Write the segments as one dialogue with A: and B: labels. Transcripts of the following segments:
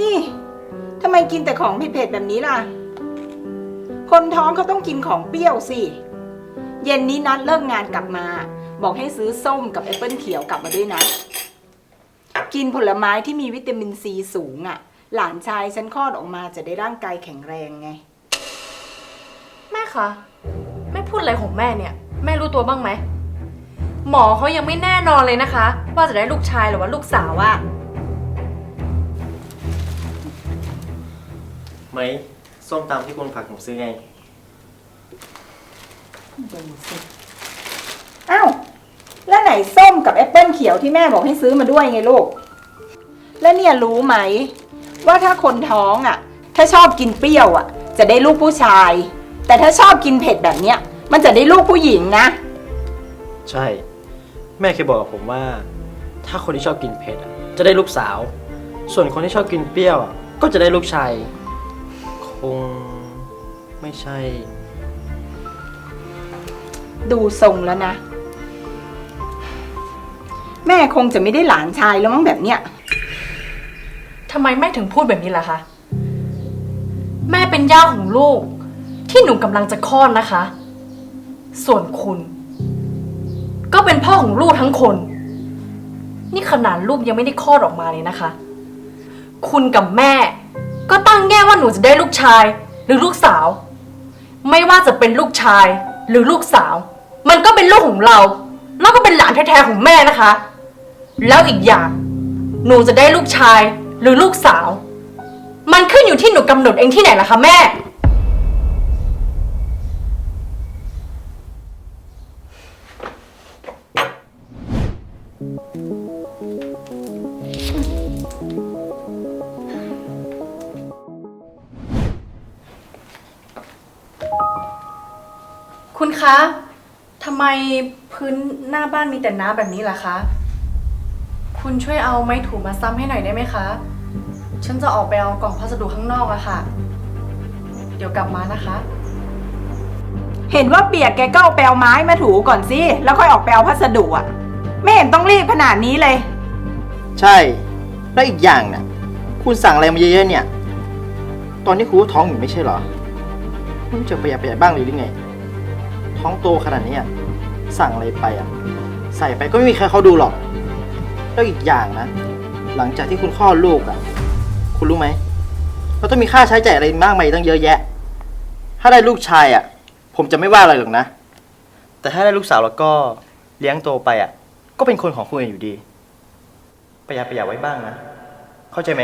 A: นี่ทำไมกินแต่ของเผ็ดๆแบบนี้ล่ะ คนท้องเขาต้องกินของเปรี้ยวสิ เย็นนี้นัดเลิกงานกลับมา บอกให้ซื้อส้มกับแอปเปิลเขียวกลับมาด้วยนะ กินผลไม้ที่มีวิตามินซีสูงอะ่ะ หลานชายฉันคลอดออกมาจะได้ร่างกายแข็งแรงไง
B: แม่คะแม่พูดอะไรของแม่เนี่ย แม่รู้ตัวบ้างไหม หมอเขายังไม่แน่นอนเลยนะคะ ว่าจะได้ลูกชายหรือว่าลูกสาวอะ
C: ไหมส้มตำที่คุณฝากผมซื้อไง
A: ดูสิอ้าว แล้วไหนส้มกับแอปเปิลเขียวที่แม่บอกให้ซื้อมาด้วยไงลูก แล้วเนี่ยรู้ไหม ว่าถ้าคนท้องอะ ถ้าชอบกินเปรี้ยวอะ จะได้ลูกผู้ชาย แต่ถ้าชอบกินเผ็ดแบบเนี้ย มันจะได้ลูกผู้หญิงนะ
C: ใช่ แม่เคยบอกกับผมว่า ถ้าคนที่ชอบกินเผ็ดอะจะได้ลูกสาว ส่วนคนที่ชอบกินเปรี้ยวอะก็จะได้ลูกชาย คงไม่ใช่
A: ดูทรงแล้วนะ แม่คงจะไม่ได้หลานชายแล้วมั้งแบบเนี้ย
B: ทำไมแม่ถึงพูดแบบนี้ล่ะคะ แม่เป็นย่าของลูก ที่หนูกำลังจะคลอดนะคะ ส่วนคุณ ก็เป็นพ่อของลูกทั้งคน นี่ขนาดลูกยังไม่ได้คลอดออกมาเลยนะคะ คุณกับแม่ ก็ตั้งแง่ว่าหนูจะได้ลูกชาย หรือลูกสาว ไม่ว่าจะเป็นลูกชาย หรือลูกสาว มันก็เป็นลูกของเรา แล้วก็เป็นหลานแท้ๆของแม่นะคะ แล้วอีกอย่าง หนูจะได้ลูกชาย หรือลูกสาว มันขึ้นอยู่ที่หนูกำหนดเองที่ไหนล่ะคะแม่ คุณคะทำไมพื้นหน้าบ้านมีแต่น้ำแบบนี้ล่ะคะ คุณช่วยเอาไม้ถูมาซ้ำให้หน่อยได้ไหมคะ ฉันจะออกไปเอากล่องพัสดุข้างนอกอะค่ะ เดี๋ยวกลับมานะคะ
A: เห็นว่าเปียกแกก็เอาแปลวไม้มาถูก่อนสิแล้วค่อยออกแปลวพัสดุอะ ไม่เห็นต้องรีบขนาดนี้เลย
C: ใช่ แล้วอีกอย่างน่ะ คุณสั่งอะไรมาเยอะๆเนี่ย ตอนนี้คุณก็ท้องอยู่ไม่ใช่เหรอ คุณจะประหยัดประหยัดบ้างเลยหรือไง ท้องโตขนาดนี้อะสั่งอะไรไปอะ ใส่ไปก็ไม่มีใครเขาดูหรอก แล้วอีกอย่างนะ หลังจากที่คุณคลอดลูกอะ คุณรู้ไหมเราต้องมีค่าใช้จ่ายอะไรมากมายตั้งเยอะแยะ ถ้าได้ลูกชายอะ ผมจะไม่ว่าอะไรหรอกนะ แต่ถ้าได้ลูกสาวแล้วก็เลี้ยงโตไปอะ ก็เป็นคนของคุณเองอยู่ดี ประหยัดประหยัดไว้บ้างนะ เข้าใจไหม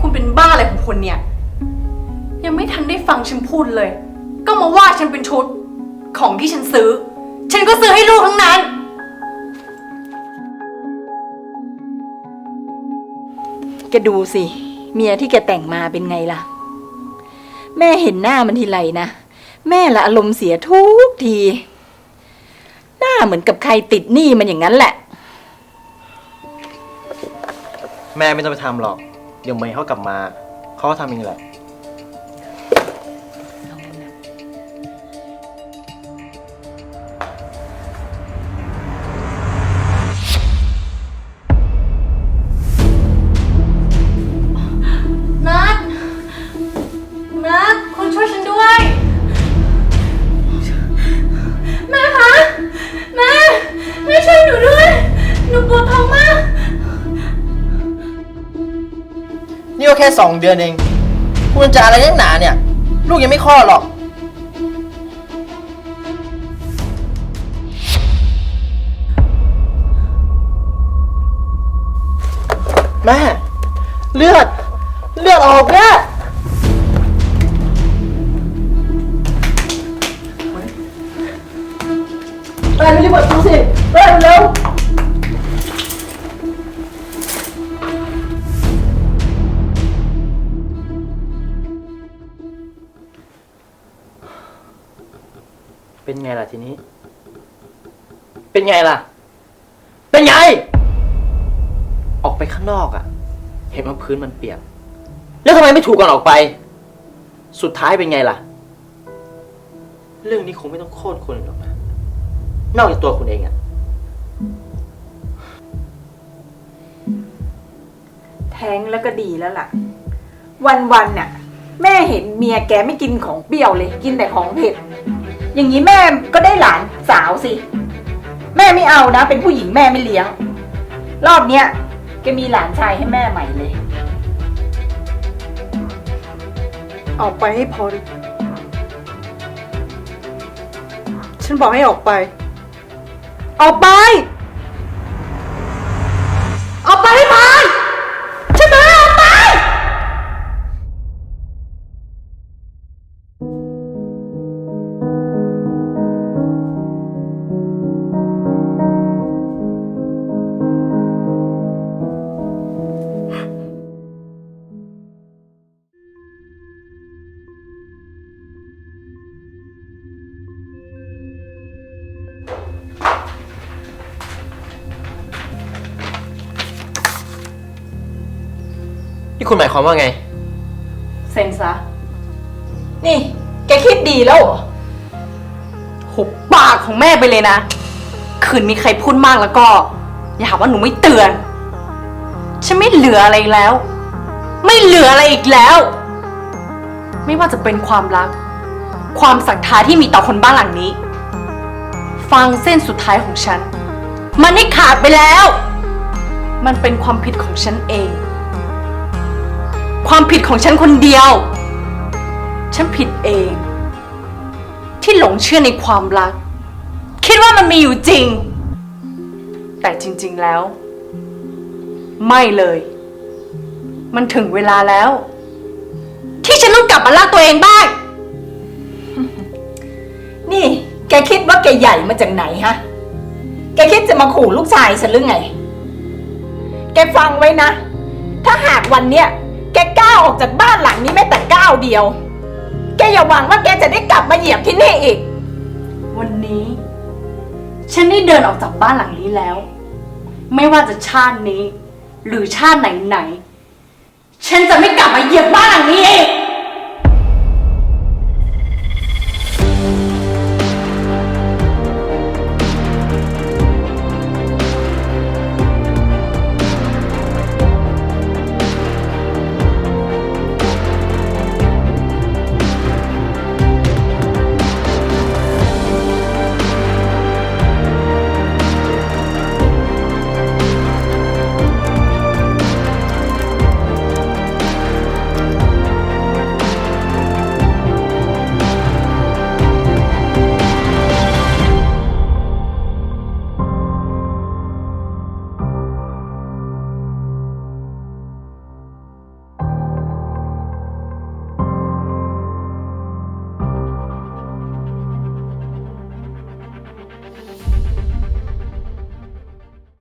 B: คุณเป็นบ้าอะไรของคุณเนี่ย ยังไม่ทันได้ฟังฉันพูดเลย ก็มาว่าฉันเป็นชุด ของที่ฉันซื้อ ฉันก็ซื้อให้ลูกทั้งนั้น
A: แกดูสิ เมียที่แกแต่งมาเป็นไงล่ะ แม่เห็นหน้ามันทีไรนะ แม่ละอารมณ์เสียทุกที หน้าเหมือนกับใครติดหนี้มันอย่างนั้นแหละ
C: แม่ไม่ต้องไปทำหรอก เดี๋ยวเมย์เขากลับมา เขาก็ทำเองแหละ
B: แค่
C: สองเดือนเองคุณจะอะไรนักหนาเนี่ย ลูกยังไม่คลอดหรอก แม่ เลือด เลือดออกแม่แม่รีบเปิดประตูสิแม่เร็ว เป็นไงล่ะทีนี้ เป็นไงล่ะ เป็นไง ออกไปข้างนอกอะ่ะ เห็นว่าพื้นมันเปียก แล้วทำไมไม่ถูกก่อนออกไป สุดท้ายเป็นไงล่ะ เรื่องนี้คงไม่ต้องโคนอื่นหรอกนะ นอกจากตัวคุณเองอะ่ะ
A: แท้งแล้วก็ดีแล้วล่ะ วันๆน่ะ แม่เห็นเมียแกไม่กินของเปรี้ยวเลย กินแต่ของเผ็ด อย่างนี้แม่ก็ได้หลานสาวสิ แม่ไม่เอานะ เป็นผู้หญิงแม่ไม่เลี้ยง รอบเนี้ยแกมีหลานชายให้แม่ใหม่เลย
D: ออกไปให้พ้นฉันบอกให้ออกไป ออกไป
C: นี่คุณหมายความว่าไง
B: เซ็นซะ
A: นี่ แกคิดดีแล้วเหรอ
B: หุบปากของแม่ไปเลยนะ คืนมีใครพูดมากแล้วก็ อย่าหาว่าหนูไม่เตือน ฉันไม่เหลืออะไรอีกแล้ว ไม่เหลืออะไรอีกแล้ว ไม่ว่าจะเป็นความรัก ความศรัทธาที่มีต่อคนบ้านหลังนี้ ฟังเส้นสุดท้ายของฉัน มันได้ขาดไปแล้ว มันเป็นความผิดของฉันเอง ความผิดของฉันคนเดียว ฉันผิดเอง ที่หลงเชื่อในความรัก คิดว่ามันมีอยู่จริง แต่จริง ๆแล้ว ไม่เลย มันถึงเวลาแล้ว ที่ฉันต้องกลับมารักตัวเองบ้าง
A: นี่ แกคิดว่าแกใหญ่มาจากไหนฮะ แกคิดจะมาขู่ลูกชายฉันหรือไง แกฟังไว้นะ ถ้าหากวันเนี้ย แกก้าวออกจากบ้านหลังนี้แม้แต่ก้าวเดียว แกอย่าหวังว่าแกจะได้กลับมาเหยียบที่นี่อีก
B: วันนี้ ฉันได้เดินออกจากบ้านหลังนี้แล้ว ไม่ว่าจะชาตินี้ หรือชาติไหนๆฉันจะไม่กลับมาเหยียบบ้านหลังนี้อีก